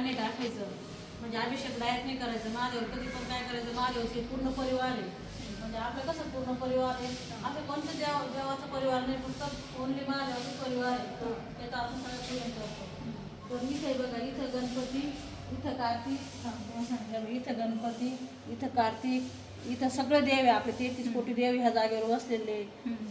नाही टाकायचं. म्हणजे अभिषेक डायरेक्ट नाही करायचं. महादेव कधी पण काय करायचं महादेवचे पूर्ण परिवार आहे. म्हणजे आपलं कसं पूर्ण परिवार आहे? आपलं कोणतं देव देवाचा परिवार नाही फक्त ओनली महादेवाचा परिवार आहे. तो त्याचा आपण सगळं पूजन करतो. तर इथे बघा इथं गणपती इथं कार्तिक. हा, इथं गणपती इथं कार्तिक इथं सगळे देव आहे. आपले तेहतीस कोटी देव ह्या जागेवर बसलेले.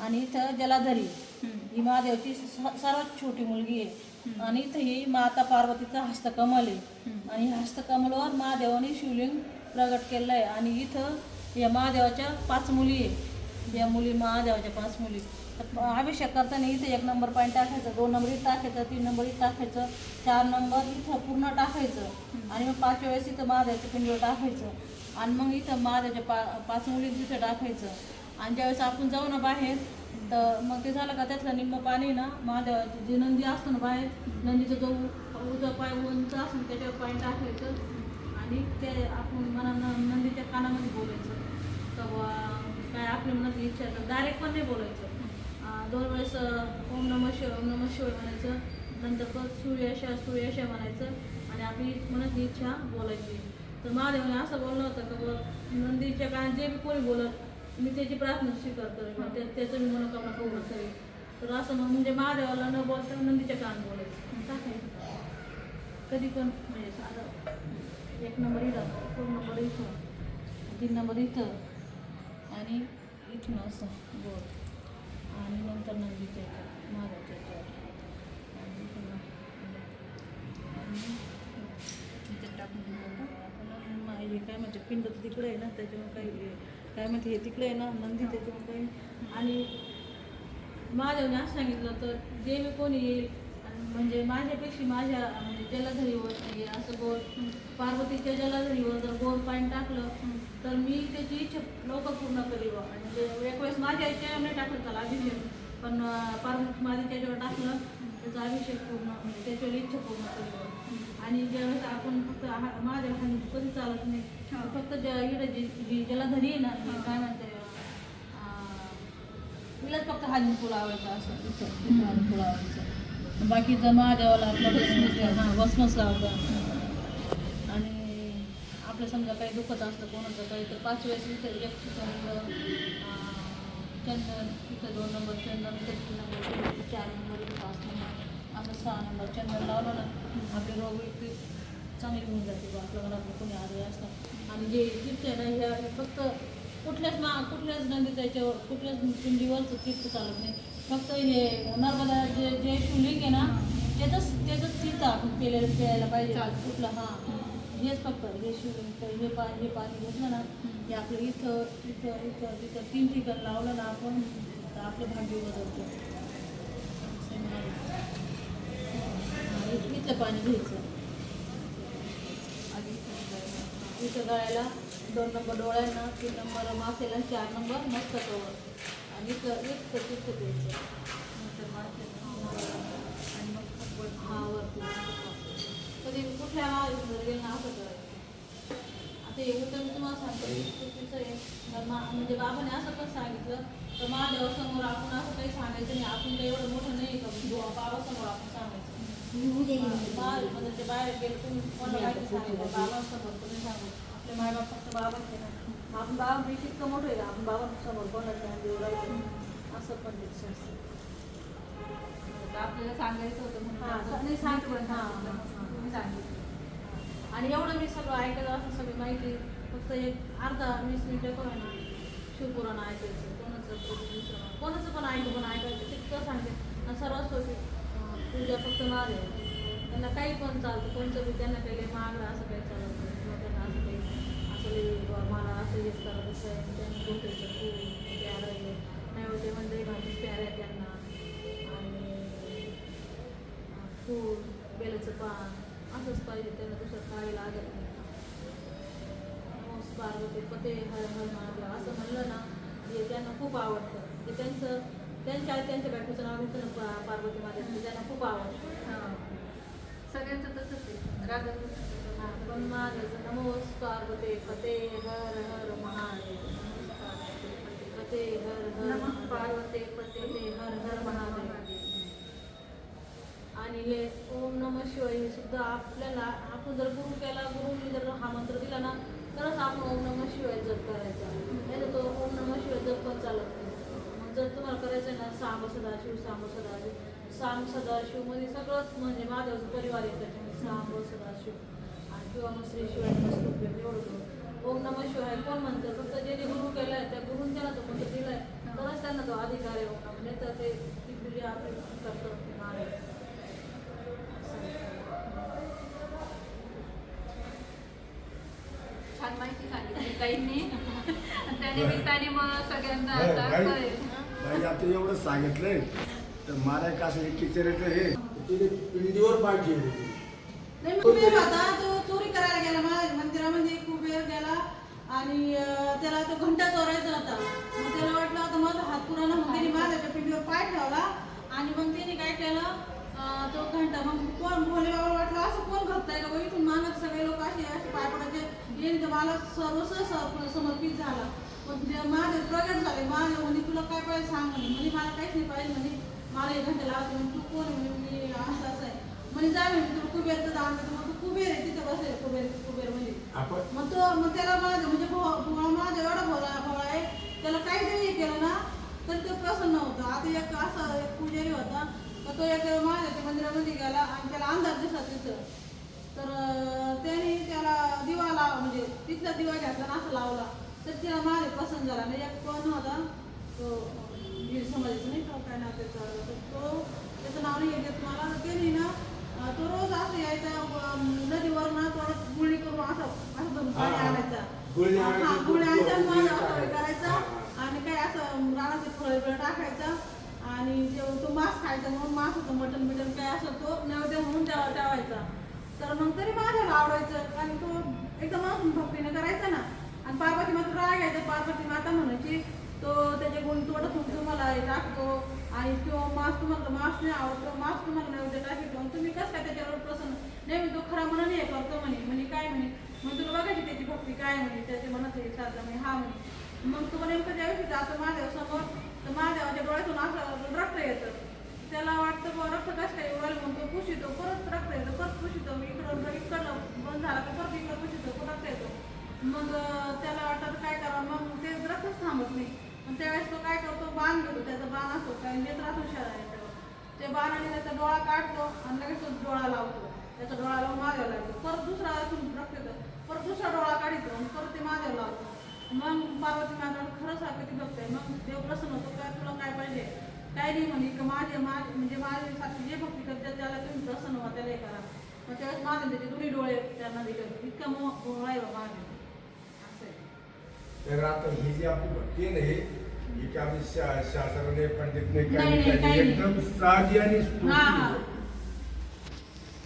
आणि इथं जलाधरी. ही महादेवची सर्वात छोटी मुलगी आहे. आणि इथं ही माता पार्वतीचा हस्तकमल आहे. आणि हस्तकमलवर महादेवाने शिवलिंग प्रगट केलं आहे आणि इथं या महादेवाच्या पाच मुली आहे या मुली महादेवाच्या पाच मुली. तर अभिषेक करताना इथं एक नंबर पॉईंट टाकायचं दोन नंबर इथं टाकायचं तीन नंबर इथं टाकायचं चार नंबर इथं पूर्ण टाकायचं. आणि मग पाच वेळेस इथं महादेवाच्या पिंडीवर टाकायचं. आणि मग इथं महादेवाच्या पा पाच मुली तिथं टाकायचं. आणि ज्यावेळेस आपण जाऊ ना बाहेर तर मग ते झालं का त्यातलं निम्म पाणी ना महादेवाची जी नंदी असतो ना बाहेर नंदीचा जो उजा उजवा पाय उंच असतो ना त्याच्यावर पाणी टाकायचं आणि ते आपण मना नंदीच्या कानामध्ये बोलायचं. तर काय आपली मनात इच्छा तर डायरेक्ट पण नाही बोलायचं. दरवेळेस दोन वेळेस ओम नम शिव ओम नम शिव म्हणायचं. नंतर परत सूर्याशा सूर्यश म्हणायचं. आणि आपली मनात इच्छा बोलायची. तर महादेवाने असं बोललं होतं का नंदीच्या कानात जे बी कोणी बोलत मी त्याची प्रार्थना स्वीकार करेन मग त्या- त्याचं मी मनोकामना पूर्ण करेन. तर असं मग म्हणजे महादेवाला न बोलता नंदीच्या कान बोलायचं टाकायचं कधी पण म्हणजे साधं एक नंबर इथं दोन नंबर इथं तीन नंबर इथं आणि इथून असं गोल आणि नंतर नंदीच्या याच्यावर आणि इथे टाकून आपण. काय म्हणते पिंड तिकडे आहे ना त्याच्यामुळे काही काय माहिती हे तिकडे आहे ना नंदी त्याच्यामुळे काही. आणि महादेवने असं सांगितलं तर देवी कोणी येईल म्हणजे माझ्यापेक्षा माझ्या म्हणजे जलाधरीवर हे असं गोल पार्वतीच्या जलाधरीवर जर गोल पाणी टाकलं तर मी त्याची इच्छा लवकर पूर्ण करीव म्हणजे एक वेळेस माझ्या इच्छा नाही टाकलं त्याला अभिषेक. पण पार्वती माझ्या त्याच्यावर टाकलं त्याचा अभिषेक पूर्ण म्हणजे त्याच्यावर इच्छा पूर्ण करीव आणि ज्यावेळेस आपण फक्त हा- माझ्या कधी चालत नाही फक्त ज्या इकडे जी जी जलधरी आहे ना ती काय म्हणते तिलाच फक्त हालून फुलावायचं असं. इथं इथं हालून फुलावायचं बाकीचं महादेवाला आपलं भस्मच हां भस्मच लावतं. आणि आपलं समजा काही दुखत असतं कोणाचं काही तर पाच वेळेस इथं एक चंदन इथं दोन नंबर चंदन इथं तीन नंबर चार नंबर पाच नंबर असं सहा नंबर चंदन लावलं ना आपले रोग चांगली होऊन जाते बा आपल्या घरात कोणी आले असतात आणि जे तीर्थ आहे ना हे फक्त कुठल्याच मा कुठल्याच नदीच्या याच्यावर कुठल्याच पिंडीवरचं तीर्थ चालत नाही. फक्त हे नर्मदा जे जे शिवलिंग आहे ना त्याचंच त्याचंच तीर्थ आपण केलेलं प्यायला पाहिजे. कुठलं हां. हेच फक्त हे शिवलिंग हे पा हे पाणी घेतलं ना हे आपलं इथं इथं इथं तिथं तीन ठिकाण लावलं ना आपण तर आपलं भाग्य बदलतं. इथं- इथलं पाणी घ्यायचं. इथं गळ्याला दोन नंबर डोळ्यांना तीन नंबर माथेला चार नंबर मस्तकावर. आणि इथं एक तिथं द्यायचं नंतर माथेला आणि मग हा वरती कधी कुठल्या महादेवाकडे गेलं ना असं करायचं. आता हे उत्तर मी तुम्हाला सांगतो आहे. तर मा म्हणजे बाबाने असं पण सांगितलं तर महादेवासमोर आपण असं काही सांगायचं नाही. आपण काही एवढं मोठं नाही का? बाबासमोर आपण सांगायचं. बाहेर म्हणजे तुम्ही कोणाला सांगितलं बाबांसमोर तुम्ही सांगू आपले मायबाप फक्त बाबाच आहे ना आपण बाबा मी मोठं आहे आपण बाबांसमोर कोणाला असं पण आपल्याला सांगायचं होतं म्हणून सांगितलं हां तुम्ही सांगितलं आणि एवढं मी सगळं ऐकलं असं सगळी माहिती फक्त एक अर्धा वीस मिनिटं करून ना शिवपुराण ऐकायचं कोणाचं कोणाचं पण ऐकू पण ऐकायचं तितकं सांगते. आणि सर्वात सोपी पूजा फक्त महादेव त्यांना काही पण चालतं. कोणतं बी त्यांना काही मागलं असं काही चालत नाही. किंवा त्यांना असं काही असं मला असं हेच करत असं आहे. डोक्याचं फूल प्यारं आहे होते म्हणजे भाजी प्यार आहे त्यांना. आणि फूल बेलाचं पान असंच पाहिजे. त्यांना दुसरं काय लागत नाही. पार्वती पते हर हर महादेव असं म्हणलं ना हे त्यांना खूप आवडतं. ते त्यांचं त्यांच्या त्यांच्या बायकोचं नाव घेतं ना पार्वती ते त्यांना खूप आवडतं. हां. सगळ्यांचं तसंच आहे. राधा पण महादेवचं नमोस पार्वती पते हर हर महादेव. हर हर. पार्वते पते पते हर हर महादेव. आणि हे ओम नम शिवाय हे सुद्धा आपल्याला आपण जर गुरु केला गुरुनी जर हा मंत्र दिला ना तरच आपण ओम नम शिवाय जप करायचा. नाही तर तो ओम नम शिवाय जप पण चालत जर तुम्हाला करायचं आहे ना सांब सदाशिव सांब सदाशिव सांब सदाशिवमध्ये सगळंच म्हणजे माझ्याचं परिवार येतं त्याच्यामध्ये सांब सदाशिव आणि किंवा मग श्री शिवाय एवढं ओम नम शिवाय कोण म्हणतं? फक्त जे जे गुरु केलाय त्या गुरुन त्यांना तो मंत्र दिलाय. तरच त्यांना तो अधिकार आहे. ओम नम नाही तर ते ती आपली करतं नाही छान माहिती सांगितली काहींनी आणि त्या निमित्ताने मग सगळ्यांना आता कळेल. बाई आता एवढं सांगितलंय. तर मला एक असं एक किचऱ्याचं हे. तिने पिंडीवर पाहिजे नाही मग कुबेर होता तो चोरी करायला गेला महाराज मंदिरामध्ये कुबेर गेला आणि अं, त्याला तो घंटा चोरायचा होता. मग त्याला वाटलं आता माझा हात पुराणा मग त्याने माझ्या पिंडीवर पाय ठेवला आणि मग त्याने काय केलं अं, तो घंटा मग कोण भोले बाबा वाटलं असं कोण घडतंय का बघ इथून मागत सगळे लोक असे असे पाय पडायचे येईल तर मला सर्वस्व स- समर्पित झाला. पण माझे प्रगट झाले. माझे म्हणे तुला काय पाहिजे सांग म्हणे. म्हणे मला काहीच नाही पाहिजे म्हणे. मला हे घंटा लावतो म्हणे. तू कोण म्हणे मी असं असं आहे. म्हणे जा म्हणे तुला कुबेरचं दान देतो. मग तू कुबेर आहे तिथे बसेल कुबेर कुबेर आपण मग तो मग त्याला माझं म्हणजे भो- भो- माझा एवढा भोळा भोळा आहे. त्याला काही जरी हे केलं ना तर ते प्रसन्न होतं. आता एक असा एक पुजारी होता. तर तो एक माझ्या त्या मंदिरामध्ये गेला आणि त्याला अंदाज दिसला तिथं. तर त्याने त्याला दिवा लाव म्हणजे तिथला दिवा घातला आणि असं लावला. तर त्याला माझे प्रसन्न झाला म्हणजे एक कोण होता तो वीर समाजाचा नाही का काय नाव त्याचं तर तो त्याचं नाव नाही येत मला तर त्याने ना तो रोज असं यायचा नदीवर ना थोडं गुळणी करून असं असं पाणी. आणायचा हा, गुळणी आणायचा माझं. करायचा. आणि काय असं रानाचे फळे बिळं टाकायचा आणि जे तो मांस खायचा म्हणून मांसाचं मटण बिटन काय असं तो नैवेद्य म्हणून त्याला ठेवायचा तर मग तरी माझ्याला आवडायचं आणि तो एकदम भक्तीने करायचा ना आणि पार्वती मात्र राग तर पार्वती माता म्हणायची तो त्याचे गुण तोडत तुम्हाला हे टाकतो. आणि तो मास्क तुम्हाला मास्क नाही आवडतो. मास्क तुम्हाला नैवेद्य टाकतो आणि तुम्ही कसं काय त्याच्यावर प्रसन्न? नाही तो खरा मनाने हे करतो म्हणे. म्हणे काय म्हणे? मग तुला बघायची त्याची भक्ती काय म्हणे? त्याच्या मनात हे चालतं म्हणे. हा म्हणे. मग तो नेमकं ज्यावेळी जातो महादेव समोर तर महादेवाच्या डोळ्यातून असं रक्त येतं. त्याला वाटतं बा रक्त कसं काय एवढं म्हणतो पुशितो परत रक्त येतो परत पुशितो. मी इकडं इकडलं बंद झाला तर परत इकडं पुशितो परत रक्त येतो. मग त्याला वाटत काय करावं? मग ते रक्तच थांबत नाही. मग त्यावेळेस तो काय करतो? बाण घेतो. त्याचा बाण असतो. काय नेत्रात हुशार आहे त्याच्यावर ते बाणाने त्याचा डोळा काढतो आणि लगेच तो डोळा लावतो. त्याचा डोळा लावून मागायला लागतो. परत दुसरा असून रक्त परत दुसरा डोळा काढितो आणि परत ते मागायला लावतो. मग पार्वती माता खरंच हा किती भक्त आहे मग देव प्रसन्न होतो. काय तुला काय पाहिजे? काय नाही म्हणे. की माझे माझे म्हणजे माझे साथी जे भक्ती करते त्याला तुम्ही प्रसन्न व्हा. त्याला हे करा. मग त्यावेळेस माझे त्याचे दोन्ही डोळे त्यांना दिले इतका मोह आहे बाबा माझे तर आता ही जी आपली भक्ती आहे ना हे की आपली शा- शास्त्राने पंडितने नाही, काही नाही, काही काही नाही. एकदम साधी आणि हा, हा.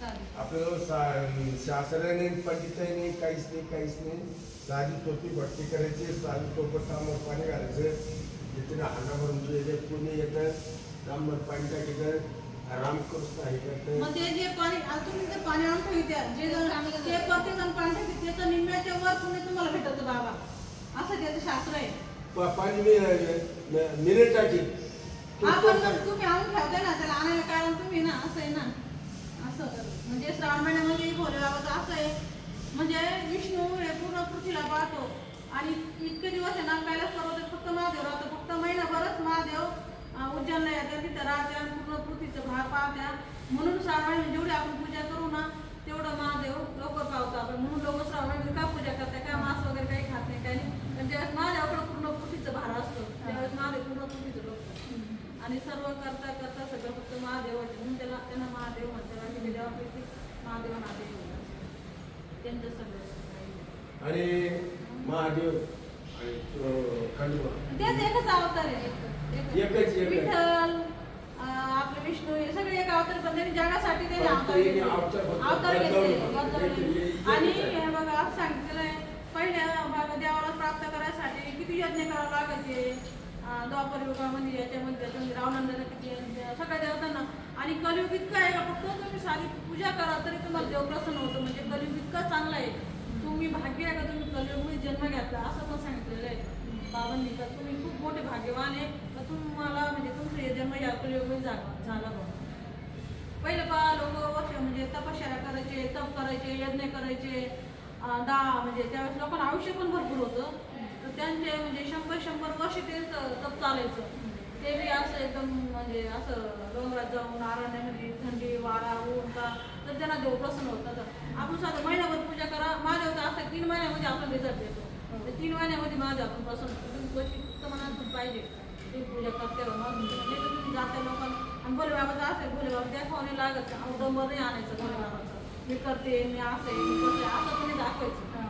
चालेल. आपल्याला सा- शास्त्राने पंडितांनी काहीच नाही काहीच नाही साधी सोपी भक्ती करायची साधी सोबत तांबर पाणी घालायचं जिथे हाना भरून जे पुणे येतं तांबर पाणी टाकायचं रामकृष्ण हे करतं मग ते जे पाणी आता तुम्ही पाणी आणतो इथे जे जण ते प्रत्येक जण पाणी टाकते त्याचं निम्म्याच्या वर पुणे तुम्हाला भेटत बाबा असं त्याचं शास्त्र आहे. पाणी मी मिनिट टाकी पण मग तुम्ही आणून ठेवताय ना त्याला आणायला कारण तुम्ही ना असं आहे ना. असं. म्हणजे श्रावण महिन्यामध्ये भोले बाबाचं असं आहे. म्हणजे विष्णू हे पूर्ण पृथ्वीला पाहतो. आणि इतके दिवस आहे ना कैलास पर्वतात फक्त महादेव राहतो फक्त महिनाभरच महादेव उज्जैनला येतात तिथं राहत्या पूर्ण पृथ्वीचं भाग पाहत्या म्हणून श्रावण महिन्यात जेवढी आपण पूजा करू ना तेवढं महादेव लवकर पावतो आपण. म्हणून लोक श्रावण का पूजा करतात? काय मांस वगैरे काही खात नाही काही पण ज्यावेळेस पूर्ण पृथ्वीचं भार असतो त्यावेळेस महादेव पूर्ण पृथ्वीचं लोक आणि सर्व करता करता सगळं फक्त महादेवाचे म्हणून त्याला त्यांना महादेव म्हणतात. आणि देवापैकी महादेव नाते त्यांचं सगळं आणि महादेव तेच एकच अवतार आहे एकच. विठ्ठल आपले विष्णू हे सगळे एक अवतार पण त्यांनी जगासाठी त्यांनी अवतार घेतले. अवतार घेतले आणि बघा सांगितलेलं आहे. पहिल्या देवाला प्राप्त करायसाठी किती यज्ञ करावं द्वापर युगामध्ये याच्यामध्ये त्याच्यामध्ये रावणांना किती म्हणजे सगळ्या देवतांना. आणि कलयुग इतकं आहे का फक्त तुम्ही साधी पूजा करा तरी तुम्हाला देव प्रसन्न होतं. म्हणजे कलयुग इतकं चांगलं आहे. तुम्ही भाग्य आहे का तुम्ही कलयुगमध्ये जन्म घेतला? असं पण सांगितलेलं आहे. बाबांनी तर तुम्ही खूप मोठे भाग्यवान आहे. तर तुम्हाला म्हणजे तुमचं हे जन्म या कलयुगमध्ये जा झाला बघ. पहिले पा लोक वर्ष म्हणजे तपश्चर्या करायचे तप करायचे यज्ञ करायचे. दहा म्हणजे त्यावेळेस लोकांना आयुष्य पण भरपूर होतं. त्यांचे म्हणजे शंभर शंभर वर्ष ते तप चालायचं. ते बी असं एकदम म्हणजे असं डोंगरात जाऊन आरण्यामध्ये थंडी वारा ऊन का तर त्यांना देव प्रसन्न होत तर आपण साधं महिन्याभर पूजा करा महादेव तर असं तीन महिन्यामध्ये आपण रिझल्ट देतो. तीन महिन्यामध्ये महादेव आपण प्रसन्न होतो. तुम्ही पाहिजे. ते पूजा करते मग तुम्ही जाते लोकांना आणि भोले बाबाचं असेल भोले बाबा नाही. लागत डोंगर नाही आणायचं भोले बाबाचं. मी करते मी असं आहे मी करते. असं तुम्ही दाखवायचं.